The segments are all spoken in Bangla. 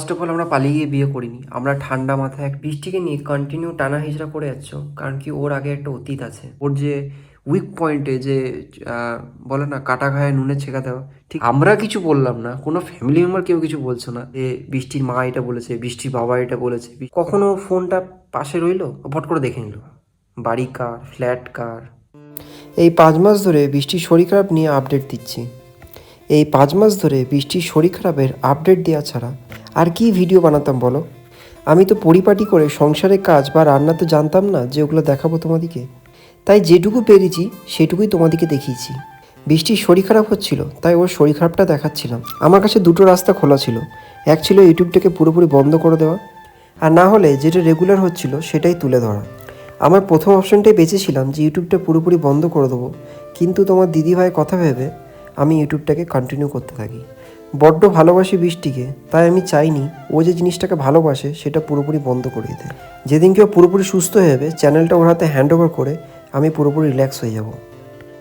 ফার্স্ট অফ অল আমরা পালিয়ে গিয়ে বিয়ে করিনি। আমরা ঠান্ডা মাথায় এক বৃষ্টিকে নিয়ে কন্টিনিউ টানা হিজড়া করে যাচ্ছ, কারণ কি ওর আগে একটা অতীত আছে। ওর যে উইক পয়েন্টে যে বলে না, কাটা ঘায়ে নুনে ছেঁকা দেওয়া, ঠিক আমরা কিছু বললাম না, কোনো ফ্যামিলি মেম্বার কেউ কিছু বলছো না। যে বৃষ্টির মা এটা বলেছে, বৃষ্টির বাবা এটা বলেছে। কখনো ফোনটা পাশে রইল, ভট করে দেখে নিল। বাড়ি কার ফ্ল্যাট কার? এই পাঁচ মাস ধরে বৃষ্টির শরীর খারাপ নিয়ে আপডেট দিচ্ছি। এই পাঁচ মাস ধরে বৃষ্টির শরীর খারাপের আপডেট দেওয়া ছাড়া আর কি ভিডিও বানাতাম বলো? আমি তো পরিপাটি করে সংসারের কাজ বা রান্না তো জানতাম না যে ওগুলো দেখাবো তোমাদিকে। তাই যেটুকু পেরেছি, সেটুকুই তোমাদিকে দেখিয়েছি। বৃষ্টির শরীর খারাপ হচ্ছিল, তাই ওর শরীর খারাপটা দেখাচ্ছিলাম। আমার কাছে দুটো রাস্তা খোলা ছিল, এক ছিল ইউটিউবটাকে পুরোপুরি বন্ধ করে দেওয়া, আর না হলে যেটা রেগুলার হচ্ছিল সেটাই তুলে ধরা। আমার প্রথম অপশনটাই বেঁচেছিলাম যে ইউটিউবটা পুরোপুরি বন্ধ করে দেবো, কিন্তু তোমার দিদিভাইয়ের কথা ভেবে আমি ইউটিউবটাকে কন্টিনিউ করতে থাকি। বড্ড ভালোবাসি বৃষ্টিকে, তাই আমি চাইনি ও যে জিনিসটাকে ভালোবাসে সেটা পুরোপুরি বন্ধ করে দিতে। যেদিনকে ও পুরোপুরি সুস্থ হয়ে যাবে, চ্যানেলটা ওর হাতে হ্যান্ড ওভার করে আমি পুরোপুরি রিল্যাক্স হয়ে যাব।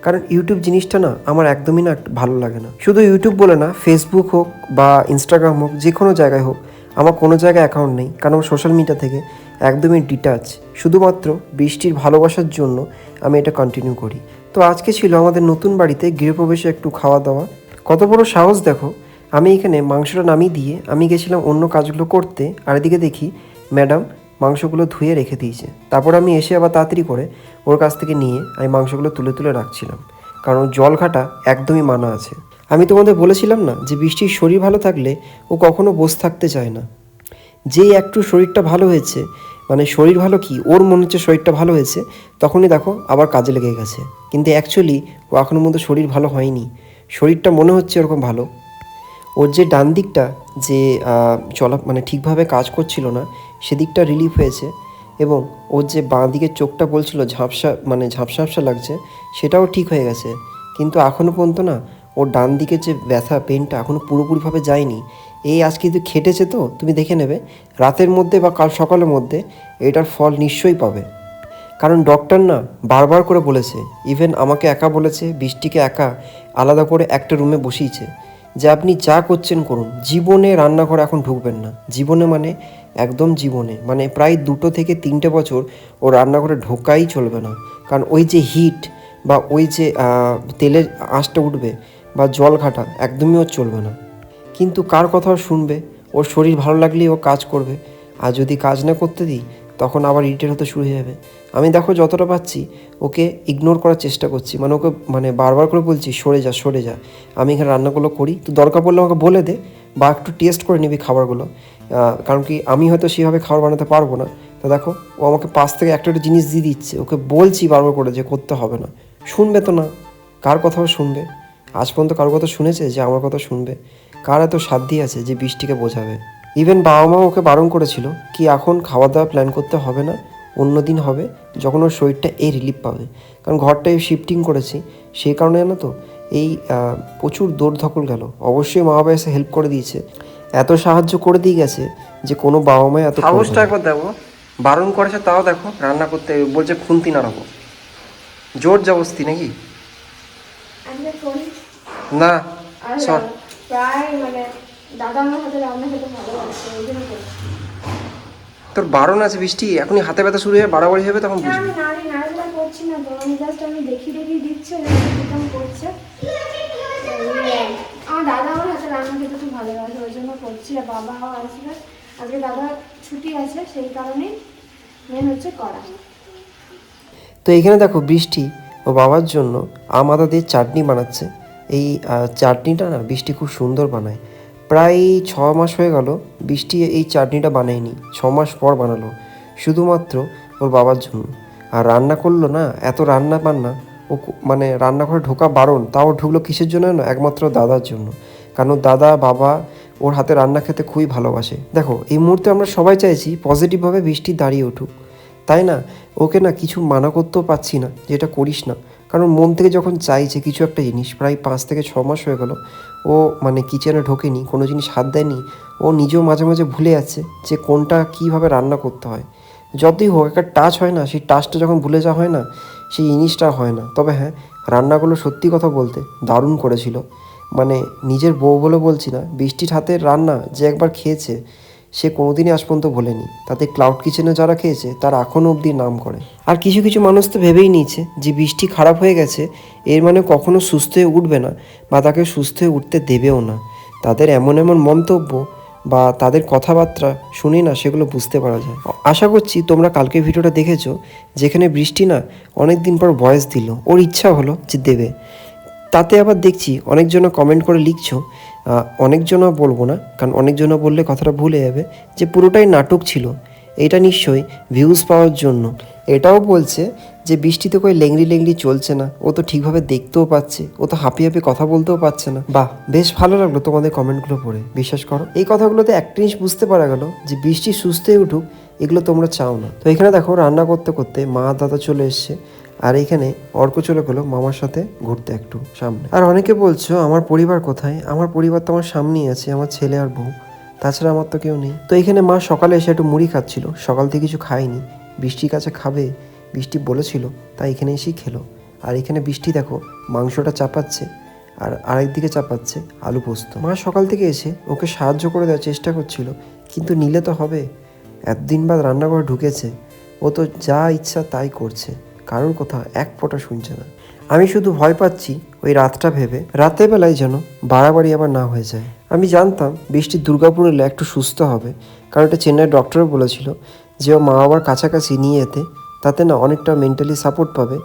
কারণ ইউটিউব জিনিসটা না আমার একদমই না ভালো লাগে না। শুধু ইউটিউব বলে না ফেসবুক হোক বা ইনস্টাগ্রাম হোক যে কোনো জায়গায় হোক, আমার কোনো জায়গায় অ্যাকাউন্ট নেই। কারণ আমার সোশ্যাল মিডিয়া থেকে একদমই ডিটাচ শুধুমাত্র বৃষ্টির ভালোবাসার জন্য আমি এটা কন্টিনিউ করি। তো আজকে ছিল আমাদের নতুন বাড়িতে গৃহপ্রবেশে একটু খাওয়া দাওয়া। কত বড় সাহস দেখো আমি এখানে মাংসটা নামিয়ে দিয়ে আমি গেছিলাম অন্য কাজগুলো করতে, আর এদিকে দেখি ম্যাডাম মাংসগুলো ধুয়ে রেখে দিয়েছে। তারপর আমি এসে আবার তাড়াতাড়ি করে ওর কাছ থেকে নিয়ে আমি মাংসগুলো তুলে তুলে রাখছিলাম, কারণ জল ঘাটা একদমই মানা আছে। আমি তোমাদের বলেছিলাম না যে বৃষ্টির শরীর ভালো থাকলে ও কখনো বসে থাকতে চায় না। যেই একটু শরীরটা ভালো হয়েছে মানে শরীর ভালো কি, ওর মনে হচ্ছে শরীরটা ভালো হয়েছে, তখনই দেখো আবার কাজে লেগে গেছে। কিন্তু অ্যাকচুয়ালি ও এখনও মধ্যে শরীর ভালো হয়নি। শরীরটা মনে হচ্ছে ওরকম ভালো। ওর যে ডান দিকটা যে চলা মানে ঠিকভাবে কাজ করছিল না, সেদিকটা রিলিফ হয়েছে এবং ওর যে বাঁ দিকের চোখটা বলছিল ঝাপসা মানে ঝাপসা ঝাপসা লাগছে, সেটাও ঠিক হয়ে গেছে। কিন্তু এখনও পর্যন্ত না, ওর ডান দিকের যে ব্যথা পেনটা এখনও পুরোপুরিভাবে যায়নি। এই আজকে কিন্তু খেটেছে তো, তুমি দেখে নেবে, রাতের মধ্যে বা কাল সকালের মধ্যে এটার ফল নিশ্চয়ই পাবে। কারণ ডক্টর না বারবার করে বলেছে ইভেন আমাকে একা বলেছে, বৃষ্টিকে একা, আলাদা করে একটা রুমে বসিয়েছে। যে আপনি যা করছেন করুন। জীবনে রান্নাঘর এখন ঢুকবেন না। জীবনে মানে একদম জীবনে। মানে প্রায় দুটো থেকে তিনটে বছর ও রান্নাঘরে ঢোকাই চলবে না। কারণ ওই যে হিট বা ওই যে তেলের আঁচটা উঠবে বা জল ঘাটা একদমই ওর চলবে না। কিন্তু কার কথাও শুনবে? ওর শরীর ভালো লাগলেই ও কাজ করবে। আর যদি কাজ না করতে দিই তখন আবার ইরিটেট হতে শুরু হয়ে যাবে। আমি দেখো যতটা পাচ্ছি, ওকে ইগনোর করার চেষ্টা করছি। মানে ওকে মানে বারবার করে বলছি, সরে যা সরে যা। আমি এখানে রান্নাগুলো করি। তো দরকার পড়লে আমাকে বলে দে, বা একটু টেস্ট করে নিবি খাবারগুলো। কারণ কি, আমি হয়তো সেভাবে খাবার বানাতে পারব না। তো দেখো, ও আমাকে পাশ থেকে একটা একটা জিনিস দিয়ে দিচ্ছে। ওকে বলছি বারবার করে যে, করতে হবে না। শুনবে তো না। কার কথাও শুনবে। আজ পর্যন্ত কারোর কথা শুনেছে যে, আমার কথা শুনবে। কার এত সাধ্যি আছে যে, বৃষ্টিকে বোঝাবে? ইভেন বাবা মা ওকে বারণ করেছিল কি এখন খাওয়া দাওয়া প্ল্যান করতে হবে না অন্য দিন হবে যখন ওর শরীরটা এই রিলিফ পাবে। কারণ ঘরটায় শিফটিং করেছি সেই কারণে জানো তো এই প্রচুর দৌড় ধকল গেল। অবশ্যই মা বাবা এসে হেল্প করে দিয়েছে। এত সাহায্য করে দিয়ে গেছে যে কোনো বাবা মা এত সাহসটা একবার দেখো। বারণ করেছে তাও দেখো রান্না করতে বলছে খুন্তি নাড়াবো জোর জবস্তি নাকি? না সর। প্রায় মানে দাদা আমার হাতে রান্না খেতে ভালোবাসে ওই জন্য করছি। তোর বারণ আছে বৃষ্টি এখনই হাতে ব্যথা শুরু হয়ে বাড়াবাড়ি হবে তখন না বুঝবি। আমি নাড়াচাড়া করছি না তো আমি জাস্ট আমি দেখি দেখি দিচ্ছে কীরকম করছে। আমার দাদা আমার হাতে রান্না খেতে খুব ভালোবাসে ওই জন্য করছি আর বাবাও আসবে আজকে দাদা ছুটি আছে সেই কারণেই মেন হচ্ছে করা। তো এখানে দেখো বৃষ্টি ও বাবার জন্য আম আদা দিয়ে চাটনি বানাচ্ছে। এই চাটনিটা না বৃষ্টি খুব সুন্দর বানায়। প্রায় ছ মাস হয়ে গেল, বৃষ্টি এই চাটনিটা বানায়নি, ছ মাস পর বানালো, শুধুমাত্র ওর বাবার জন্য। আর রান্না করল না, এত রান্না বান্না, ও মানে রান্নাঘরে ঢোকা বারণ, তাও ঢুকলো কিসের জন্য না, একমাত্র দাদার জন্য। কারণ দাদা, বাবা ওর হাতে রান্না খেতে খুবই ভালোবাসে। দেখো, এই মুহূর্তে আমরা সবাই চাইছি পজিটিভভাবে বৃষ্টি দাঁড়িয়ে উঠুক। তাই না? ওকে না কিছু মানা করতেও পারছি না, যেটা করিস না। কারণ মন থেকে যখন চাইছে কিছু একটা জিনিস, প্রায় পাঁচ থেকে ছ মাস হয়ে গেল, ও মানে কিচেনে ঢোকেনি, কোনো জিনিস হাত দেয়নি, ও নিজেও মাঝে মাঝে ভুলে যাচ্ছে যে কোনটা কীভাবে রান্না করতে হয়। যতই হোক, একটা টাচ হয় না, সেই টাচটা যখন ভুলে যাওয়া হয় না, সেই জিনিসটা হয় না। তবে হ্যাঁ রান্নাগুলো সত্যি কথা বলতে দারুণ করেছিল। মানে নিজের বউ বলে বলছি না, বৃষ্টির হাতের রান্না যে একবার খেয়েছে সে কোনোদিনই আজ পর্যন্ত ভোলেনি। তাতে ক্লাউড কিচেনে যারা খেয়েছে, তারা এখনও অবধি নাম করে। আর কিছু কিছু মানুষ তো ভেবেই নিয়েছে যে বৃষ্টি খারাপ হয়ে গেছে, এর মানে কখনো সুস্থ হয়ে উঠবে না বা তাকে সুস্থ হয়ে উঠতে দেবেও না। তাদের এমন এমন মন্তব্য বা তাদের কথাবার্তা শুনি না সেগুলো বুঝতে পারা যায়। আশা করছি তোমরা কালকে ভিডিওটা দেখেছ, যেখানে বৃষ্টি না অনেক দিন পর ভয়েস দিল। ওর ইচ্ছা হলো যে দেবে। তাতে আবার দেখছি অনেকজনা কমেন্ট করে লিখছো অনেকজনা বলব না, কারণ অনেকজনা বললে কথাটা ভুলে যাবে, যে পুরোটাই নাটক ছিল। এটা নিশ্চয়ই ভিউজ পাওয়ার জন্য। এটাও বলছে যে বৃষ্টিতে কই লেংড়ি লেংড়ি চলছে না, ও তো ঠিকভাবে দেখতেও পাচ্ছে, ও তো হাঁপিয়ে হাঁপিয়ে কথা বলতেও পারছে না। বাহ, বেশ ভালো লাগল তোমাদের কমেন্টগুলো পড়ে, বিশ্বাস করো। এই কথাগুলোতে একটা জিনিস বুঝতে পারা গেল, যে বৃষ্টি সুস্থ হয়ে উঠুক, এগুলো তোমরা চাও না। তো এখানে দেখো রান্না করতে করতে মা দাদা চলে এসছে। আর এখানে অর্ক চলে গেলো মামার সাথে ঘুরতে একটু সামনে। আর অনেকে বলছো, আমার পরিবার কোথায়? আমার পরিবার তো আমার সামনেই আছে, আমার ছেলে আর বউ। তাছাড়া আমার তো কেউ নেই। তো এখানে মা সকালে এসে একটু মুড়ি খাচ্ছিল। সকাল থেকে কিছু খায়নি। বৃষ্টির কাছে খাবে, বৃষ্টি বলেছিল, তাই এখানে এসেই খেলো। আর এখানে বৃষ্টি দেখো, মাংসটা চাপাচ্ছে আর আরেক দিকে চাপাচ্ছে আলু পোস্ত। মা সকাল থেকে এসে ওকে সাহায্য করে দেওয়ার চেষ্টা করছিল, কিন্তু নিলে তো হবে। এতদিন বাদ রান্নাঘরে ঢুকেছে। ও তো যা ইচ্ছা তাই করছে। কারোর কথা এক ফোঁটা শুনছে না। আমি শুধু ভয় পাচ্ছি ওই রাতটা ভেবে, রাতের বেলায় যেন বাড়াবাড়ি আবার না হয়ে যায়। আমি জানতাম বৃষ্টি দুর্গাপুর এলে একটু সুস্থ হবে, কারণ এটা চেন্নাইয়ের ডক্টরও বলেছিল যে ও মা বাবার কাছাকাছি নিয়ে যেতে তাতে না অনেকটা মেন্টালি সাপোর্ট পাবে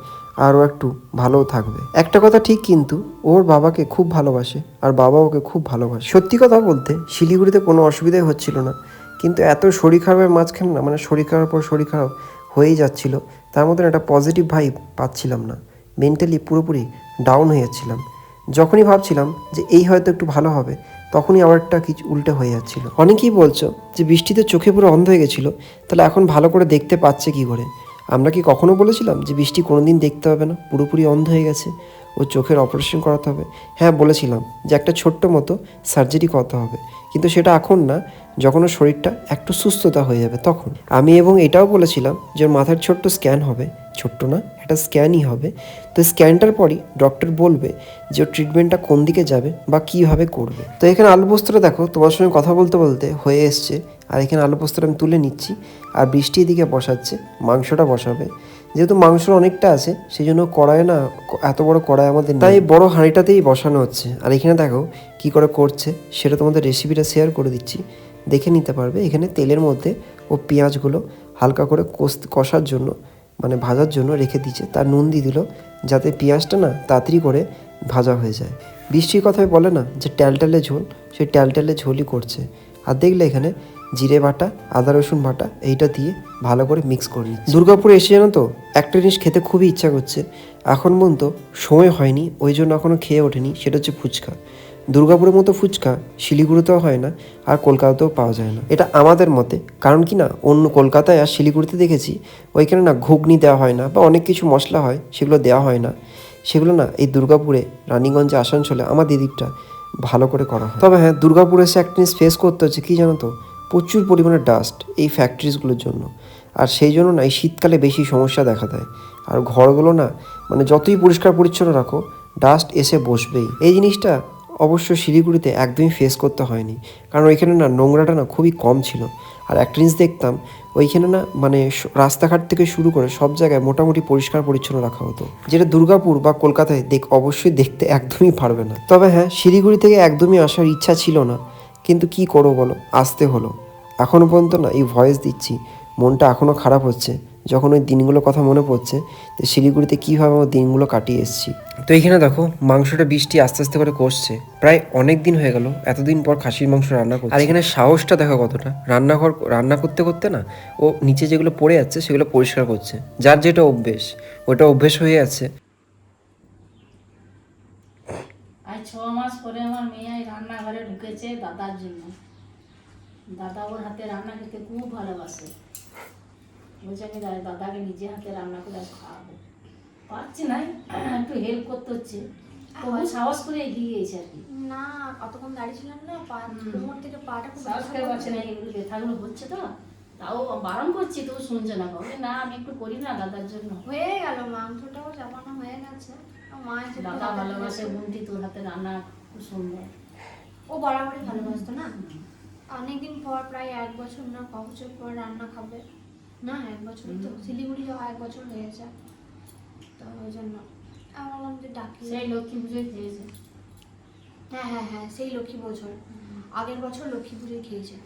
আরও একটু ভালোও থাকবে। একটা কথা ঠিক কিন্তু, ওর বাবাকে খুব ভালোবাসে আর বাবা ওকে খুব ভালোবাসে। সত্যি কথা বলতে, শিলিগুড়িতে কোনো অসুবিধাই হচ্ছিল না, কিন্তু এত শরীর খারাপের মাঝখানে না মানে শরীর খারাপ পর শরীর খারাপ হয়েই যাচ্ছিল তার মধ্যে একটা পজিটিভ ভাইব পাচ্ছিলাম না। মেন্টালি পুরোপুরি ডাউন হয়ে যাচ্ছিলাম। যখনই ভাবছিলাম যে এই হয়তো একটু ভালো হবে, তখনই আবার একটা কিছু উল্টে হয়ে যাচ্ছিল। অনেকেই বলছো যে বৃষ্টিতে চোখে পুরো অন্ধ হয়ে গেছিল, তাহলে এখন ভালো করে দেখতে পাচ্ছে কি করে? আমরা কি কখনো বলেছিলাম যে বৃষ্টি কোনোদিন দেখতে হবে না? পুরোপুরি অন্ধ হয়ে গেছে, ও চোখের অপারেশন করাতে হবে। হ্যাঁ বলেছিলাম যে একটা ছোট্ট মতো সার্জারি করতে হবে। কিন্তু সেটা এখন না যখন ওর শরীরটা একটু সুস্থতা হয়ে যাবে তখন। আমি এবং এটাও বলেছিলাম যে ওর মাথার ছোট্ট স্ক্যান হবে। ছোট্ট না, একটা স্ক্যানই হবে। তো স্ক্যানটার পরই ডক্টর বলবে যে ওর ট্রিটমেন্টটা কোন দিকে যাবে বা কীভাবে করবে। তো এখানে আলু পোস্তটা দেখো, তোমার সঙ্গে কথা বলতে বলতে হয়ে এসছে। আর এখানে আলু পোস্তটা আমি তুলে নিচ্ছি আর বৃষ্টি এদিকে বসাচ্ছে, মাংসটা বসাবে। যেহেতু মাংস অনেকটা আছে সেই জন্য কড়াই না এত বড় কড়াই আমাদের। তাই বড় হাঁড়িটাতেই বসানো হচ্ছে। আর এখানে দেখো কি করে করছে, সেটা তোমাদের রেসিপিটা শেয়ার করে দিচ্ছি। দেখে নিতে পারবে। এখানে তেলের মধ্যে ও পেঁয়াজগুলো হালকা করে কষ- কষার জন্য মানে ভাজার জন্য রেখে দিচ্ছে তার নুন দিয়ে দিল, যাতে পেঁয়াজটা না তাড়াতাড়ি করে ভাজা হয়ে যায়। বৃষ্টির কথায় বলে না যে ট্যালট্যালে ঝোল সেই ট্যালট্যালে ঝোলই করছে। আর দেখলে এখানে জিরে বাটা, আদা রসুন বাটা, এইটা দিয়ে ভালো করে মিক্স করে নিচ্ছে। দুর্গাপুরে এসে জানো তো, একটা জিনিস খেতে খুবই ইচ্ছা করছে। এখন পর্যন্ত সময় হয়নি, ওই জন্য এখনও খেয়ে ওঠেনি, সেটা হচ্ছে ফুচকা। দুর্গাপুরের মতো ফুচকা শিলিগুড়িতেও হয় না, আর কলকাতাতেও পাওয়া যায় না। এটা আমাদের মতে। কারণ কি না, অন্য কলকাতায় আর শিলিগুড়িতে দেখেছি, ওইখানে না ঘুগনি দেওয়া হয় না বা অনেক কিছু মশলা হয়, সেগুলো দেওয়া হয় না। সেগুলো না এই দুর্গাপুরে, রানীগঞ্জে, আসানসোলে আমার দিদিরটা ভালো করে করা হয়। তবে হ্যাঁ দুর্গাপুরে এসে একটা জিনিস ফেস করতে হচ্ছে, কী জানো তো? প্রচুর পরিমাণে ডাস্ট এই ফ্যাক্টরিজগুলোর জন্য। আর সেই জন্য না এই শীতকালে বেশি সমস্যা দেখা দেয়। আর ঘরগুলো না মানে যতই পরিষ্কার পরিচ্ছন্ন রাখো ডাস্ট এসে বসবেই। এই জিনিসটা অবশ্য শিলিগুড়িতে একদমই ফেস করতে হয়নি। কারণ ওইখানে না নোংরাটা না খুবই কম ছিল। আর একটা জিনিস দেখতাম, ওইখানে না মানে রাস্তাঘাট থেকে শুরু করে সব জায়গায় মোটামুটি পরিষ্কার পরিচ্ছন্ন রাখা হতো। যেটা দুর্গাপুর বা কলকাতায় দেখ, অবশ্যই দেখতে একদমই পারবে না। তবে হ্যাঁ শিলিগুড়ি থেকে একদমই আসার ইচ্ছা ছিল না। কিন্তু কি করব বলো? আসতে হলো। এখনও পর্যন্ত না এই ভয়েস দিচ্ছি। মনটা এখনও খারাপ হচ্ছে। যখন ওই দিনগুলোর কথা মনে পড়ছে তো শিলিগুড়িতে কীভাবে আমার দিনগুলো কাটিয়ে এসেছি। তো এইখানে দেখো মাংসটা বৃষ্টি আস্তে আস্তে করে কষছে। প্রায় অনেক দিন হয়ে গেল এতদিন পর খাসির মাংস রান্না করছে। আর এখানে সাহসটা দেখো কতটা। রান্নাঘর রান্না করতে করতে না ও নিচে যেগুলো পড়ে যাচ্ছে সেগুলো পরিষ্কার করছে। যার যেটা অভ্যেস ওটা অভ্যেস হয়ে আছে। ছ মাস পরে আমার মেয়ে রান্নাঘরে ঢুকেছে দাদার জন্য। দাদা ওর হাতে রান্না খেতে খুব ভালোবাসে। বলছে আমি দাদাকে নিজে হাতে রান্না করে খাওয়াবো। পারছি না একটু হেল্প করতে হচ্ছে। তবু সাহস করে এগিয়ে আর কি। না কতক্ষণ দাঁড়িয়েছিলাম না পা কোমর থেকে পাটা খুব সাহস করে পাচ্ছে না এগুলো ব্যথাগুলো হচ্ছে তো। তাও বারণ করছি তো শুনছে না। বলে না আমি একটু করি না দাদার জন্য। হয়ে গেল মাংসটাও চাপানো হয়ে গেছে। মা দাদা ভালোবাসে। বুনটি তোর হাতে রান্না খুব সুন্দর ও বরাবরই ভালোবাসতো না? অনেকদিন পর প্রায় এক বছর না ক বছর পর রান্না খাবে। না এক বছর তো শিলিগুড়ি যাওয়া এক বছর হয়েছে। তো ওই জন্য। আমি বললাম যে ডাকি। সেই লক্ষ্মী পুজোয় খেয়েছে। হ্যাঁ হ্যাঁ হ্যাঁ সেই লক্ষ্মী বছর আগের বছর লক্ষ্মী পুজোয় খেয়েছে।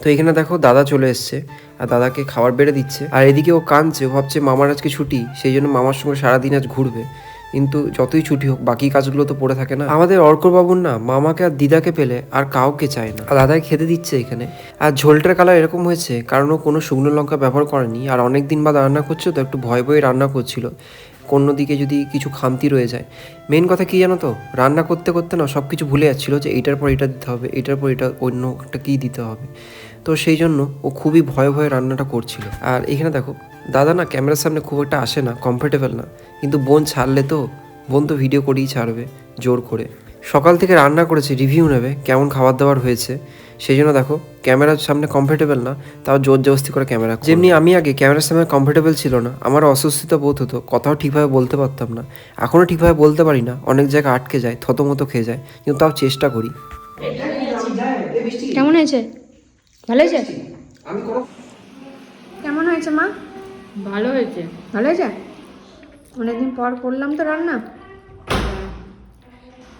তো এখানে দেখো দাদা চলে এসছে আর দাদাকে খাবার বেড়ে দিচ্ছে। আর এদিকে ও কাঁদছে ভাবছে মামার আজকে ছুটি সেই জন্য মামার সঙ্গে সারাদিন আজ ঘুরবে। কিন্তু যতই ছুটি হোক, বাকি কাজগুলো তো পড়ে থাকে না। আমাদের অর্কবাবুর না, মামাকে আর দিদাকে পেলে আর কাউকে চায় না। আর দাদাই খেতে দিচ্ছে এখানে। আর ঝোলটার কালার এরকম হয়েছে, কারণ ও কোনো শুকনো লঙ্কা ব্যবহার করেনি, আর অনেক দিন বাদ রান্না করছে, তো একটু ভয় ভয়ে রান্না করছিল। কোনো দিকে যদি কিছু খামতি রয়ে যায়। মেন কথা কী জানো তো? রান্না করতে করতে না সব কিছু ভুলে যাচ্ছিল যে এটার পর এটা দিতে হবে, এটার পর এটা অন্য একটা কী দিতে হবে। তো সেই জন্য ও খুবই ভয়ে ভয়ে রান্নাটা করছিল। আর এখানে দেখো দাদা না ক্যামেরার সামনে খুব একটা আসে না কমফোর্টেবল না। কিন্তু বোন ছাড়লে তো বোন তো ভিডিও করেই ছাড়বে জোর করে। সকাল থেকে রান্না করেছে রিভিউ নেবে কেমন খাবার দাবার হয়েছে। সেই জন্য দেখো ক্যামেরার সামনে কমফোর্টেবল না তাও জোর জবস্তি করে ক্যামেরা যেমনি আমি আগে ক্যামেরার সামনে কমফোর্টেবল ছিল না আমার অস্বস্তিতা বোধ হতো কথাও ঠিকভাবে বলতে পারতাম না। এখনও ঠিকভাবে বলতে পারি না অনেক জায়গায় আটকে যায় থতমতো খেয়ে যায় কিন্তু তাও চেষ্টা করি। কেমন হয়েছে? ভালো হয়েছে? কেমন হয়েছে মা? ভালো হয়েছে। ভালো হয়েছে? অনেকদিন পর করলাম তো রান্না।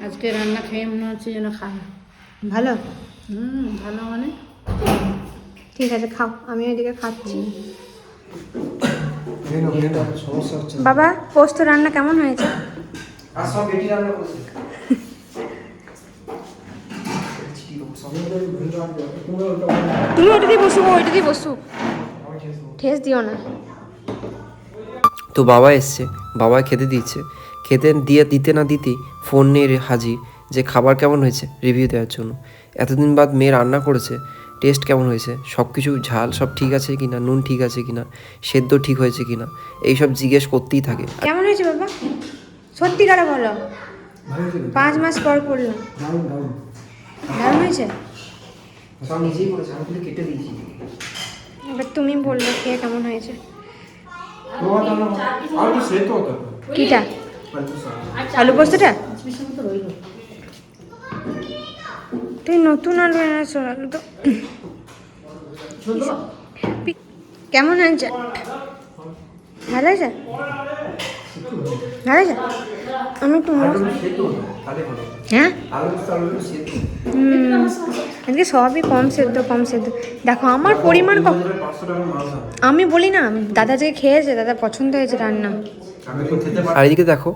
আজকে রান্না খেয়ে মনে হচ্ছে যেন খায় ভালো? হুম ভালো মানে। ঠিক আছে খাও। আমি ওইদিকে খাচ্ছি। বাবা পোস্ত রান্না কেমন হয়েছে? আর সব বেটি রান্না করেছে। তুমি ওইটাতেই বসো ওইটাতেই বসো। ঠেস দিও না। তো বাবা এসছে বাবা খেতে দিচ্ছে খেতে দিয়ে দিতে না দিতেই ফোন নিয়ে হাজির যে খাবার কেমন হয়েছে রিভিউ দেওয়ার জন্য। এতদিন বাদ মেয়ে রান্না করেছে টেস্ট কেমন হয়েছে সব কিছু ঝাল সব ঠিক আছে কি না নুন ঠিক আছে কি না সেদ্ধ ঠিক হয়েছে কি না এইসব জিজ্ঞেস করতেই থাকে। কেমন হয়েছে বাবা? সত্যি করে বলো। পাঁচ মাস পর করলাম দারুণ হয়েছে? এবার তুমি বলল খেয়ে কেমন হয়েছে। তো কিটা? আলু পোস্তটা? তুই নতুন আলু এনেছো আলু তো কেমন আছে ভালো হয়েছে? আমি একটু মশ- হ্যাঁ? আজকে সবই কম সেদ্ধ কম সেদ্ধ। দেখো আমার পরিমাণ কম আমি বলি না দাদা যে খেয়েছে দাদা পছন্দ হয়েছে রান্না। আর এদিকে দেখো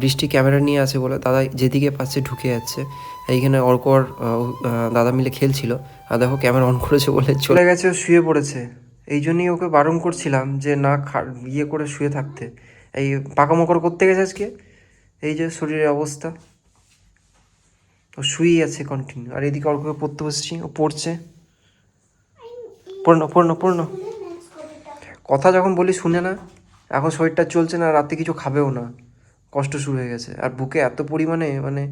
বৃষ্টি ক্যামেরা নিয়ে আছে বলে দাদা যেদিকে পাচ্ছে ঢুকে যাচ্ছে। এইখানে অর্ক আর দাদা মিলে খেলছিল। আর দেখো ক্যামেরা অন করেছে বলে চলে গেছে ও শুয়ে পড়েছে। এই জন্যই ওকে বারণ করছিলাম যে না ইয়ে করে শুয়ে থাকতে। এই পাকা মকর করতে গেছে আজকে। এই যে শরীরের অবস্থা। ও শুয়েই আছে কন্টিনিউ আর এদিকে অর্ককে পড়তে বসছি, ও পড়ছে। পড়ো না পড়ো না পড়ো না কথা যখন বলি শুনে না, এখন শরীরটা চলছে না, রাতে কিছু খাবেও না। কষ্ট শুরু হয়ে গেছে। আর বুকে এত পরিমাণে মানে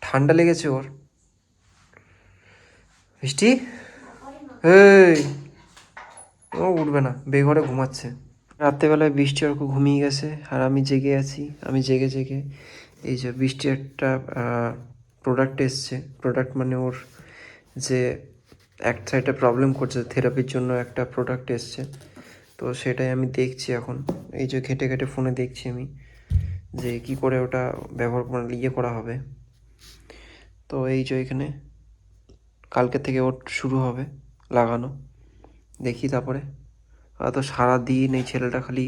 ঠান্ডা লেগেছে ওর। বৃষ্টি এই! ও উঠবে না, বেঘরে ঘুমাচ্ছে। রাত্রেবেলায় বৃষ্টি খুব ঘুমিয়ে গেছে, আর আমি জেগে আছি, আমি জেগে জেগে এই যে বৃষ্টি একটা প্রোডাক্ট এসছে। প্রোডাক্ট মানে ওর যে এক সাইডে প্রবলেম করছে থেরাপির জন্য একটা প্রোডাক্ট এসছে। তো সেটাই আমি দেখছি এখন। এই যে ঘেটে ঘেটে ফোনে দেখছি আমি যে কি করে ওটা ব্যবহার মানে ইয়ে করা হবে। তো এই যে এখানে কালকে থেকে ওর শুরু হবে লাগানো। দেখি তারপরে। আর তো সারাদিন এই ছেলেটা খালি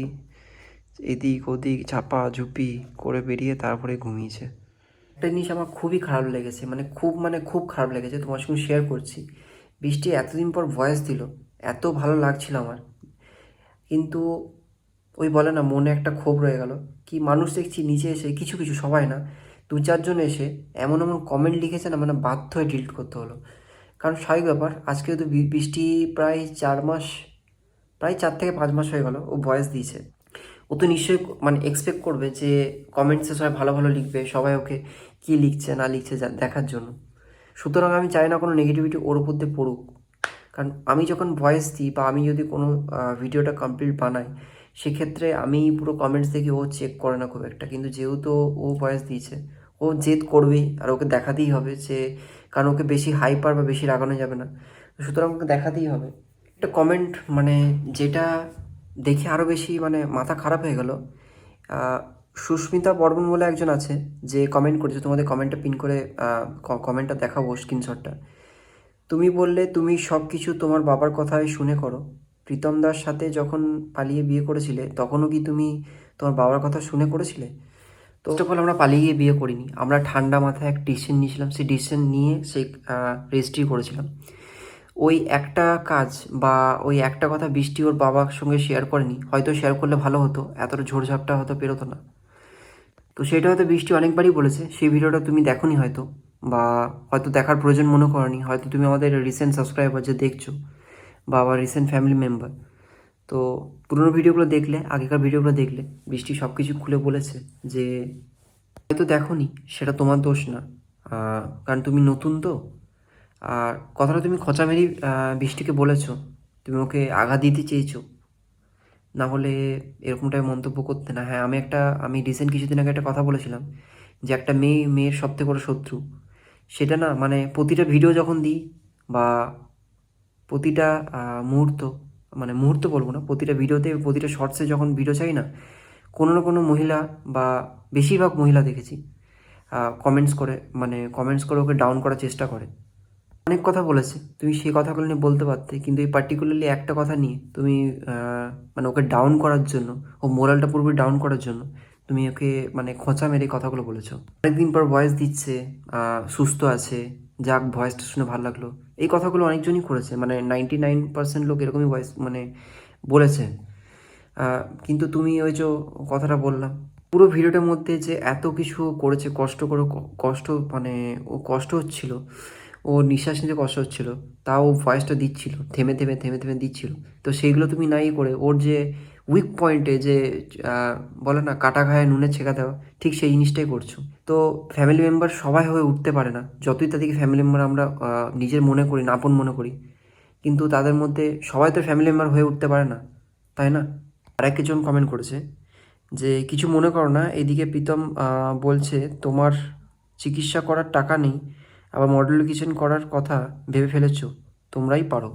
এদিক ওদিক চাপা ঝুপি করে বেরিয়ে তারপরে ঘুমিয়েছে। একটা জিনিস আমার খুবই খারাপ লেগেছে মানে খুব মানে খুব খারাপ লেগেছে, তোমার সঙ্গে শেয়ার করছি। বৃষ্টি এতদিন পর ভয়েস দিল, এত ভালো লাগছিল আমার। কিন্তু ওই বলে না, মনে একটা ক্ষোভ রয়ে গেল, কি মানুষ দেখছি নিচে এসে, কিছু কিছু, সবাই না, দু চারজন এসে এমন এমন কমেন্ট লিখেছে না মানে বাধ্য হয়ে ডিলিট করতে হলো। কারণ স্বাভাবিক ব্যাপার, আজকে তো বৃষ্টি প্রায় চার মাস প্রায় চার থেকে পাঁচ মাস হয়ে গেল, ও ভয়েস দিয়েছে। ও তো নিশ্চয়ই মানে এক্সপেক্ট করবে যে কমেন্টসে সবাই ভালো ভালো লিখবে, সবাই ওকে কী লিখছে, না লিখছে দেখার জন্য। সুতরাং আমি চাই না কোনো নেগেটিভিটি ওর উপর দিয়ে পড়ুক। কারণ আমি যখন ভয়েস দিই বা আমি যদি কোনো ভিডিওটা কমপ্লিট বানাই, সেক্ষেত্রে আমি পুরো কমেন্টস দেখি ও চেক করে না খুব একটা। কিন্তু যেহেতু ও ভয়েস দিয়েছে, ও জেদ করবেই, আর ওকে দেখাতেই হবে যে, কারণ ওকে বেশি হাইপার বা বেশি রাগানো যাবে না। সুতরাং ওকে দেখাতেই হবে। একটা কমেন্ট মানে যেটা দেখে আরও বেশি মানে মাথা খারাপ হয়ে গেল। সুস্মিতা বর্মন বলে একজন আছে, যে কমেন্ট করেছে, তোমাদের কমেন্টটা পিন করে কমেন্টটা দেখাবো স্ক্রিনশটটা তুমি বললে, তুমি সব কিছু তোমার বাবার কথায় শুনে করো। প্রীতম দার সাথে যখন পালিয়ে বিয়ে করেছিলে, তখনও কি তুমি তোমার বাবার কথা শুনে করেছিলে? তো ফার্স্ট অফ আমরা পালিয়ে গিয়ে বিয়ে করিনি। আমরা ঠান্ডা মাথায় এক ডিসিশন নিয়েছিলাম। সেই ডিসিশন নিয়ে সেই রেজিস্ট্রি করেছিলাম। ওই একটা কাজ বা ওই একটা কথা বৃষ্টি ওর বাবার সঙ্গে শেয়ার করেনি, হয়তো শেয়ার করলে ভালো হতো, এতটা ঝোড়ঝাপটা হয়তো পেরোতো না। তো সেটা হয়তো বৃষ্টি অনেকবারই বলেছে, সেই ভিডিওটা তুমি দেখোনি হয়তো বা হয়তো দেখার প্রয়োজন মনে করনি, হয়তো তুমি আমাদের রিসেন্ট সাবস্ক্রাইবার যে দেখছ বা আবার রিসেন্ট ফ্যামিলি মেম্বার তো পুরোনো ভিডিওগুলো দেখলে, আগেকার ভিডিওগুলো দেখলে বৃষ্টি সব কিছু খুলে বলেছে যে হয়তো দেখোনি, সেটা তোমার দোষ না। কারণ তুমি নতুন তো আর কথাটা তুমি খোঁচা মেরি বৃষ্টিকে বলেছ। তুমি ওকে আঘাত দিতে চেয়েছো। না হলে এরকমটাই মন্তব্য করতে না। হ্যাঁ আমি একটা, আমি রিসেন্ট কিছুদিন আগে একটা কথা বলেছিলাম যে একটা মেয়ে, মেয়ের সবথেকে বড় শত্রু। সেটা না মানে প্রতিটা ভিডিও যখন দিই বা প্রতিটা মুহূর্ত মানে মুহূর্ত বলব না, প্রতিটা ভিডিওতে প্রতিটা শর্টসে যখন ভিডিও চাই না, কোনো না কোনো মহিলা বা বেশিরভাগ মহিলা দেখেছি কমেন্টস করে মানে কমেন্টস করে ওকে ডাউন করার চেষ্টা করে। অনেক কথা বলেছে। তুমি সেই কথাগুলো নিয়ে বলতে পারতে, কিন্তু এই পার্টিকুলারলি একটা কথা নিয়ে তুমি মানে ওকে ডাউন করার জন্য, ও মোরালটা পুরোপুরি ডাউন করার জন্য তুমি ওকে মানে খোঁচা মেরে কথাগুলো বলেছ। অনেকদিন পর ভয়েস দিচ্ছে সুস্থ আছে, যাক ভয়েসটা শুনে ভালো লাগল। এই কথাগুলো অনেকজনই করেছে মানে নাইনটি নাইন পার্সেন্ট লোক এরকমই ভয়েস মানে বলেছে। কিন্তু তুমি ওই যে কথাটা বললাম, পুরো ভিডিওটার মধ্যে যে এত কিছু করেছে, কষ্ট করে, কষ্ট মানে ও কষ্ট হচ্ছিল ও নিঃশ্বাস নিতে কষ্ট হচ্ছিল, তাও ভয়েসটা দিচ্ছিল, থেমে থেমে থেমে থেমে দিচ্ছিল। তো সেইগুলো তুমি নাই করে, ওর যে উইক পয়েন্টে যে বলে না, কাটা ঘায়ে নুনে ছেঁকা দেওয়া, ঠিক সেই জিনিসটাই করছ। তো ফ্যামিলি মেম্বার সবাই হয়ে উঠতে পারে না, যতই তাদেরকে ফ্যামিলি মেম্বার আমরা নিজের মনে করি না, আপন মনে করি। কিন্তু তাদের মধ্যে সবাই তো ফ্যামিলি মেম্বার হয়ে উঠতে পারে না, তাই না? আর একজন কমেন্ট করেছে যে, কিছু মনে করো না, এদিকে প্রীতম বলছে, তোমার চিকিৎসা করার টাকা নেই আবার মডেল কিচেন করার কথা ভেবে ফেলেছো, তোমরাই পারো।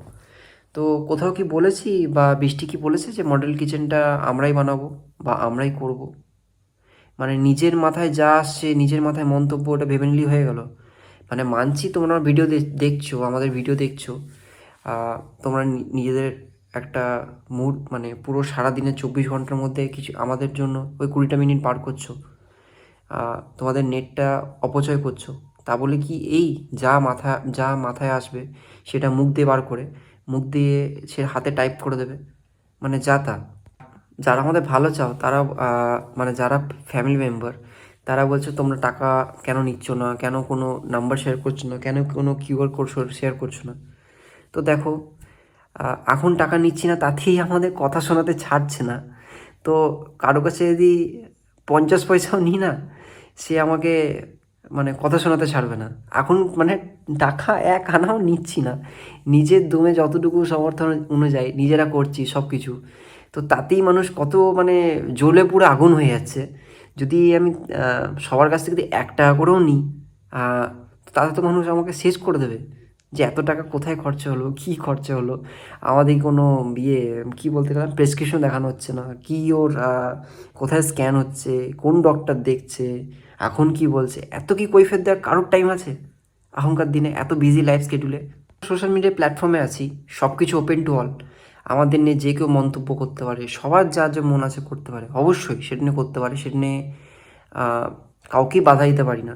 তো কোথাও কি বলেছি বা বৃষ্টি কি বলেছে যে মডেল কিচেনটা আমরাই বানাবো বা আমরাই করব? মানে নিজের মাথায় যা আসছে, নিজের মাথায় মন্তব্য, ওটা ভেবে নিলেই হয়ে গেল। মানে মানছি তোমরা ভিডিও দেখছ, আমাদের ভিডিও দেখছ। তোমরা নিজেদের একটা মুড মানে পুরো সারা দিনের চব্বিশ ঘণ্টার মধ্যে কিছু আমাদের জন্য ওই কুড়িটা মিনিট পার করছ। তোমাদের নেটটা অপচয় করছ। তা বলে কি এই যা মাথা, যা মাথায় আসবে সেটা মুখ দিয়ে বার করে, মুখ দিয়ে সে হাতে টাইপ করে দেবে। মানে যা তা। যারা আমাদের ভালো চাও, তারা মানে যারা ফ্যামিলি মেম্বার তারা বলছে তোমরা টাকা কেন নিচ্ছ না, কেন কোনো নাম্বার শেয়ার করছ না, কেন কোনো কিউআর কোড শেয়ার করছ না। তো দেখো এখন টাকা নিচ্ছি না তাতেই আমাদের কথা শোনাতে ছাড়ছে না। তো কারও কাছে যদি পঞ্চাশ পয়সাও নিই না, সে আমাকে মানে কথা শোনাতে ছাড়বে না। এখন মানে টাকা এক আনাও নিচ্ছি না। নিজের দমে যতটুকু সমর্থন অনুযায়ী নিজেরা করছি সব কিছু তো তাতেই মানুষ কত মানে জ্বলে পুরো আগুন হয়ে যাচ্ছে। যদি আমি সবার কাছ থেকে যদি এক টাকা করেও নিই তাতে তো মানুষ আমাকে শেষ করে দেবে। যে এত টাকা কোথায় খরচা হলো, কী খরচা হলো? আমাদের কোনো বিয়ে কি বলতে গেলাম প্রেসক্রিপশন দেখানো হচ্ছে না। কি ওর কোথায় স্ক্যান হচ্ছে, কোন ডক্টর দেখছে? এখন কি বলছে? এত কি কৈফের দেওয়ার কারোর টাইম আছে? এখনকার দিনে এত বিজি লাইফ শিডিউলে সোশ্যাল মিডিয়া প্ল্যাটফর্মে আছি সব কিছু ওপেন টু অল আমাদের নিয়ে যে কেউ মন্তব্য করতে পারে, সবার যা যা মন আছে করতে পারে। অবশ্যই সেটা নিয়ে করতে পারে সেটা নিয়ে কাউকেই বাধা দিতে পারি না।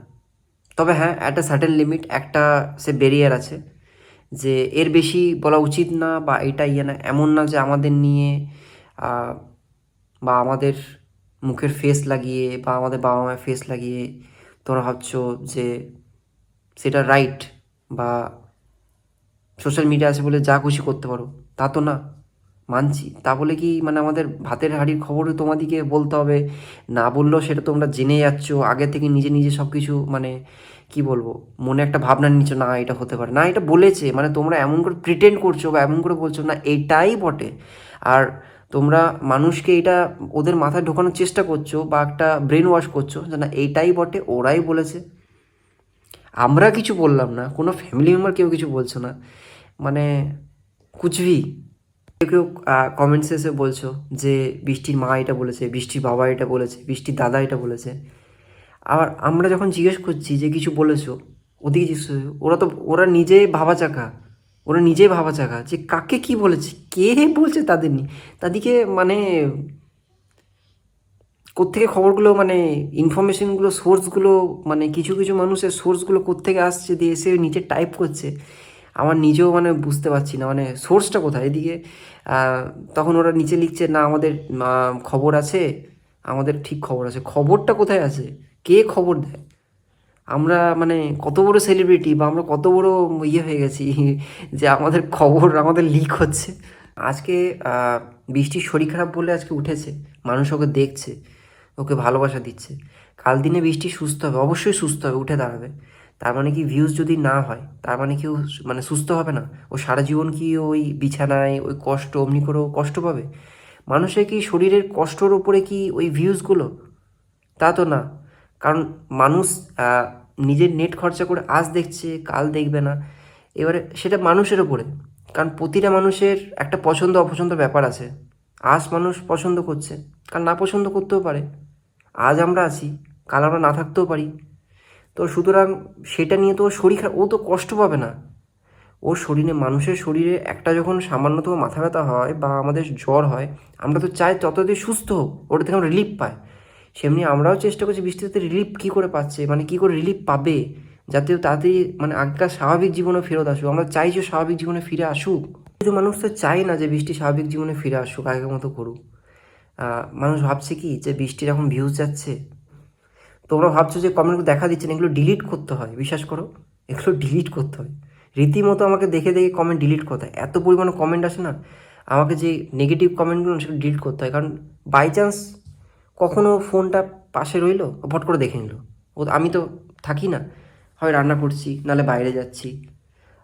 তবে হ্যাঁ একটা সার্টেন লিমিট একটা সে ব্যারিয়ার আছে যে এর বেশি বলা উচিত না বা এটা ইয়ে না, এমন না যে আমাদের নিয়ে বা আমাদের মুখের ফেস লাগিয়ে বা আমাদের বাবা মায়ের ফেস লাগিয়ে তোমরা ভাবছ যে সেটা রাইট বা সোশ্যাল মিডিয়া আছে বলে যা খুশি করতে পারো, তা তো না। মানছি। তা বলে কি মানে আমাদের ভাতের হাড়ির খবরও তোমাদিকে বলতে হবে? না বললেও সেটা তোমরা জেনে যাচ্ছ, আগে থেকে নিজে নিজে সব কিছু মানে কি বলব, মনে একটা ভাবনা নিচ্ছ, না, এটা হতে পারে। না, এটা বলেছে। মানে তোমরা এমন করে প্রিটেন্ড করছ বা এমন করে বলছো, না, এটাই বটে। আর তোমরা মানুষকে এটা ওদের মাথায় ঢোকানোর চেষ্টা করছ বা একটা ব্রেন ওয়াশ করছ যে না, এইটাই বটে, ওরাই বলেছে। আমরা কিছু বললাম না, কোনো ফ্যামিলি মেম্বার কেউ কিছু বলছো না। মানে কুচভি কেউ কেউ কমেন্টস এসে বলছো যে, বৃষ্টির মা এটা বলেছে, বৃষ্টির বাবা এটা বলেছে, বৃষ্টির দাদা এটা বলেছে। আবার আমরা যখন জিজ্ঞেস করছি যে কিছু বলেছ, ওদিকে জিজ্ঞেস ওরা তো, ওরা নিজেই ভাবা চাকা ওরা নিজেই ভাবা চাকা যে কাকে কি বলেছে, কে বলছে তাদের নিয়ে? তাদেরকে মানে কোত্থেকে খবরগুলো মানে ইনফরমেশনগুলো সোর্সগুলো মানে কিছু কিছু মানুষের সোর্সগুলো কোত্থেকে আসছে দিয়ে এসে নিচে টাইপ করছে, আমার নিজেও মানে বুঝতে পারছি না। মানে সোর্সটা কোথায়? এদিকে তখন ওরা নিচে লিখছে, না, আমাদের খবর আছে। আমাদের ঠিক খবর আছে। খবরটা কোথায় আছে? কে খবর দেয়? আমরা মানে কত বড় সেলিব্রিটি বা আমরা কত বড় ইয়ে হয়ে গেছি যে আমাদের খবর, আমাদের লিক হচ্ছে। আজকে বৃষ্টির শরীর খারাপ বলে আজকে উঠেছে। মানুষ ওকে দেখছে, ওকে ভালোবাসা দিচ্ছে। কাল দিনে বৃষ্টি সুস্থ হবে, অবশ্যই সুস্থ হবে, উঠে দাঁড়াবে। তার মানে কি ভিউজ যদি না হয়, তার মানে কি মানে সুস্থ হবে না? ও সারা জীবন কি ওই বিছানায়, ওই কষ্ট, অমনি করেও কষ্ট পাবে? মানুষের কি শরীরের কষ্টর ওপরে কি ওই ভিউজগুলো তা তো না। কারণ মানুষ নিজের নেট খরচা করে আজ দেখছে, কাল দেখবে না। এবারে সেটা মানুষের ওপরে কারণ প্রতিটা মানুষের একটা পছন্দ, অপছন্দ ব্যাপার আছে। আজ মানুষ পছন্দ করছে, কাল না পছন্দ করতেও পারে। আজ আমরা আছি, কাল আমরা না থাকতেও পারি। তো সুতরাং সেটা নিয়ে তো শরীর খারাপ, ও তো কষ্ট পাবে না। ওর শরীরে, মানুষের শরীরে একটা যখন সামান্যতম মাথা ব্যথা হয় বা আমাদের জ্বর হয়, আমরা তো চাই ততদিন সুস্থ হোক ওটা থেকে আমরা রিলিফ পাই। সেমনি আমরাও চেষ্টা করছি বৃষ্টিতে রিলিফ কী করে পাচ্ছে মানে কী করে রিলিফ পাবে, যাতে তাড়াতাড়ি মানে আগেকার স্বাভাবিক জীবনে ফেরত আসুক। আমরা চাই যে স্বাভাবিক জীবনে ফিরে আসুক। কিন্তু মানুষ তো চাই না যে বৃষ্টি স্বাভাবিক জীবনে ফিরে আসুক আগের মতো করুক। মানুষ ভাবছে কি যে বৃষ্টির এখন ভিউজ যাচ্ছে? তোমরা ভাবছ যে কমেন্টগুলো দেখা দিচ্ছে না এগুলো ডিলিট করতে হয়, বিশ্বাস করো? এগুলো ডিলিট করতে হয়। রীতিমতো আমাকে দেখে দেখে কমেন্ট ডিলিট করতে হয়। এত পরিমাণে কমেন্ট আসে না, আমাকে যে নেগেটিভ কমেন্টগুলো সেটা ডিলিট করতে হয়। কারণ বাই চান্স কখনো ফোনটা পাশে রইল, ভট করে দেখে নিল। ও, আমি তো থাকি না। হয় রান্না করছি, নালে বাইরে যাচ্ছি।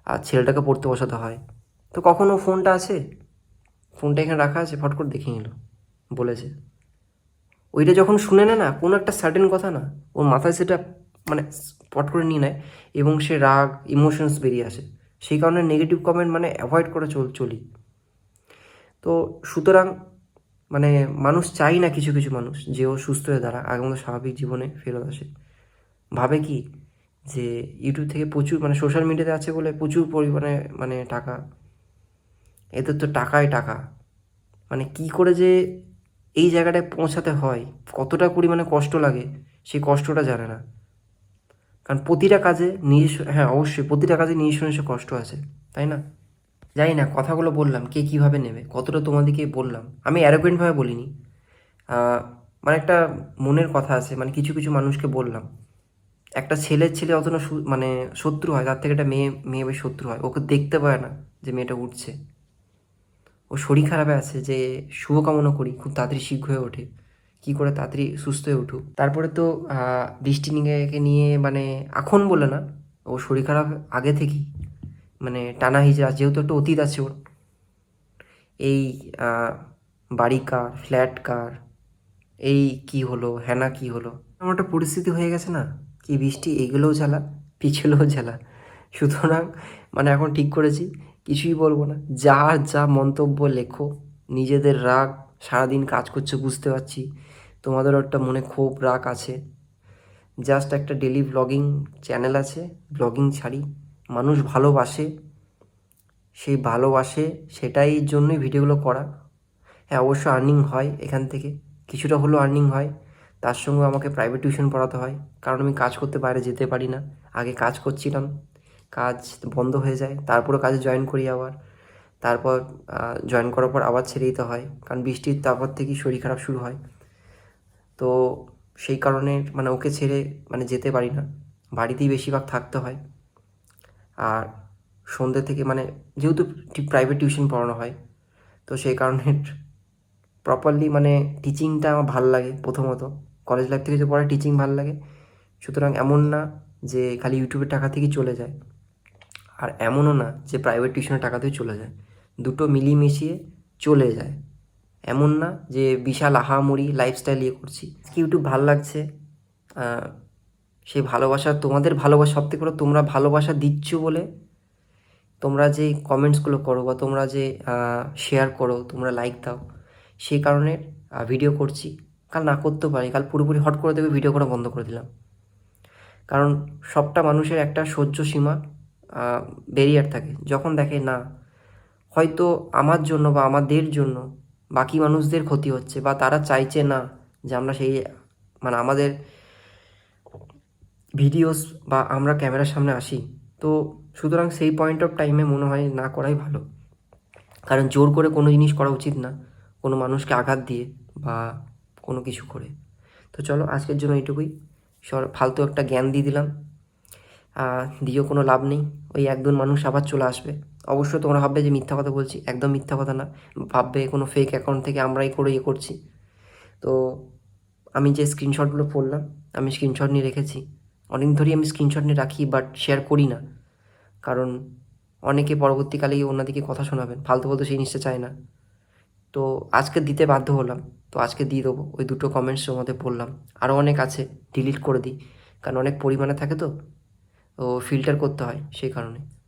আর ছেলেটাকে পড়তে বসাতে হয়। তো কখনো ফোনটা আছে? ফোনটা এখানে রাখা আছে ফট করে দেখে নিল। বলেছে। ওইটা যখন শুনে না না, কোনো একটা সার্টেন কথা না, ওর মাথায় সেটা মানে পট করে নিয়ে নেয় এবং সে রাগ ইমোশনস বেরিয়ে আসে। সেই কারণে নেগেটিভ কমেন্ট মানে অ্যাভয়েড করে চল, চলি। তো সুতরাং মানে মানুষ চাই না কিছু কিছু মানুষ, যে ও সুস্থ হয়ে দাঁড়া আগের মতো স্বাভাবিক জীবনে ফেরত আসে। ভাবে কি? যে ইউটিউব থেকে প্রচুর মানে সোশ্যাল মিডিয়াতে আছে বলে প্রচুর পরিমাণে মানে টাকা। এদের তো টাকাই টাকা। মানে কি করে যে এই জায়গাটায় পৌঁছাতে হয়? কতটা পরিমাণে কষ্ট লাগে? সেই কষ্টটা জানে না। কারণ প্রতিটা কাজে নিজস্ব হ্যাঁ অবশ্যই প্রতিটা কাজে নিজস্ব নিজস্ব কষ্ট আছে, তাই না? জানি না, কথাগুলো বললাম, কে কীভাবে নেবে, কতটা তোমাদেরকে বললাম, আমি অ্যারোগেন্টভাবে বলিনি। মানে একটা মনের কথা আছে মানে কিছু কিছু মানুষকে বললাম। একটা ছেলের ছেলে অত না মানে শত্রু হয়, তার থেকে একটা মেয়ে মেয়ে বেশ শত্রু হয়, ওকে দেখতে পায় না যে মেয়েটা উঠছে। ও শরীর খারাপে আছে যে শুভকামনা করি, খুব তাড়াতাড়ি শীঘ্র হয়ে ওঠে, কী করে তাড়াতাড়ি সুস্থ হয়ে উঠুক। তারপরে তো বৃষ্টি নিয়ে নিয়ে মানে এখন বলে না, ও শরীর খারাপ আগে থেকেই। মানে টানা হিজড়া যেহেতু একটা অতীত আছে ওর। এই বাড়ি কার, ফ্ল্যাট কার, এই কি হলো হ্যানা কি হলো? এমন একটা পরিস্থিতি হয়ে গেছে না, কি বৃষ্টি, এগুলোও জ্বালা, পিছলেও জ্বালা। সুতরাং মানে এখন ঠিক করেছি, কিছুই বলব না। যা যা মন্তব্য, লেখো, নিজেদের রাগ, সারাদিন কাজ করছে, বুঝতে পারছি। তোমাদেরও একটা মনে ক্ষোভ, রাগ আছে। জাস্ট একটা ডেলি ব্লগিং চ্যানেল আছে ব্লগিং ছাড়ি। মানুষ ভালোবাসে, সেই ভালোবাসে সেটাই জন্যই ভিডিওগুলো করা। হ্যাঁ অবশ্য আর্নিং হয় এখান থেকে। কিছুটা হলেও আর্নিং হয়। তার সঙ্গে আমাকে প্রাইভেট টিউশন পড়াতে হয়। কারণ আমি কাজ করতে বাইরে যেতে পারি না। আগে কাজ করছিলাম। কাজ বন্ধ হয়ে যায়। তারপরে কাজে জয়েন করি আবার। তারপর জয়েন করার পর আবার ছেড়ে দিতে হয়। কারণ বৃষ্টির তারপর থেকেই শরীর খারাপ শুরু হয়। তো সেই কারণে মানে ওকে ছেড়ে মানে যেতে পারি না। বাড়িতেই বেশিরভাগ থাকতে হয়। আর সন্ধ্যে থেকে মানে যেহেতু প্রাইভেট টিউশন পড়ানো হয়, তো সেই কারণে প্রপারলি মানে টিচিংটা আমার ভালো লাগে প্রথমত। কলেজ লাইফ থেকে যে পড়ে টিচিং ভালো লাগে। সুতরাং এমন না যে খালি ইউটিউবের টাকা থেকেই চলে যায়। আর এমনও না যে প্রাইভেট টিউশনের টাকাতেই চলে যায়। দুটো মিলিয়ে মিশিয়ে চলে যায়। এমন না যে বিশাল আহামরি লাইফস্টাইল ইয়ে করছি। ইউটিউব ভালো লাগছে। সেই ভালোবাসা তোমাদের ভালোবাসা সব থেকে বড় তোমরা ভালোবাসা দিচ্ছ বলে তোমরা যে কমেন্টসগুলো করো বা তোমরা যে শেয়ার করো, তোমরা লাইক দাও সেই কারণে ভিডিও করছি। কাল না করতেও পারি, কাল পুরোপুরি হট করে দেবে ভিডিও করা বন্ধ করে দিলাম। কারণ সবটা মানুষের একটা সহ্য সীমা ব্যারিয়ার থাকে। যখন দেখে না, হয়তো আমার জন্য বা আমাদের জন্য বাকি মানুষদের ক্ষতি হচ্ছে বা তারা চাইছে না যে আমরা সেই মানে আমাদের ভিডিওস বা আমরা ক্যামেরার সামনে আসি, তো সুতরাং সেই পয়েন্ট অফ টাইমে মনে হয় না করাই ভালো। কারণ জোর করে কোনো জিনিস করা উচিত না, কোনো মানুষকে আঘাত দিয়ে বা কোনো কিছু করে। তো চলো, আজকের জন্য এইটুকুই। সর, ফালতু একটা জ্ঞান দিয়ে দিলাম। দিয়েও কোনো লাভ নেই। ওই একজন মানুষ আবার চলে আসবে। অবশ্যই তোমরা ভাববে যে মিথ্যা কথা বলছি, একদম মিথ্যা কথা না। ভাববে কোনো ফেক অ্যাকাউন্ট থেকে আমরাই করে ইয়ে করছি। তো আমি যে স্ক্রিনশটগুলো পড়লাম, আমি স্ক্রিনশট নিয়ে রেখেছি। অনেক ধরেই আমি স্ক্রিনশট নিয়ে রাখি বাট শেয়ার করি না। কারণ অনেকে পরবর্তীকালে ওনাদেরকে কথা শোনাবেন, ফালতু ফালতু সেই জিনিসটা চায় না। তো আজকে দিতে বাধ্য হলাম, তো আজকে দিয়ে দেবো। ওই দুটো কমেন্টস মধ্যে পড়লাম আরও অনেক আছে ডিলিট করে দিই। কারণ অনেক পরিমাণে থাকে তো ও ফিল্টার করতে হয় সেই কারণে।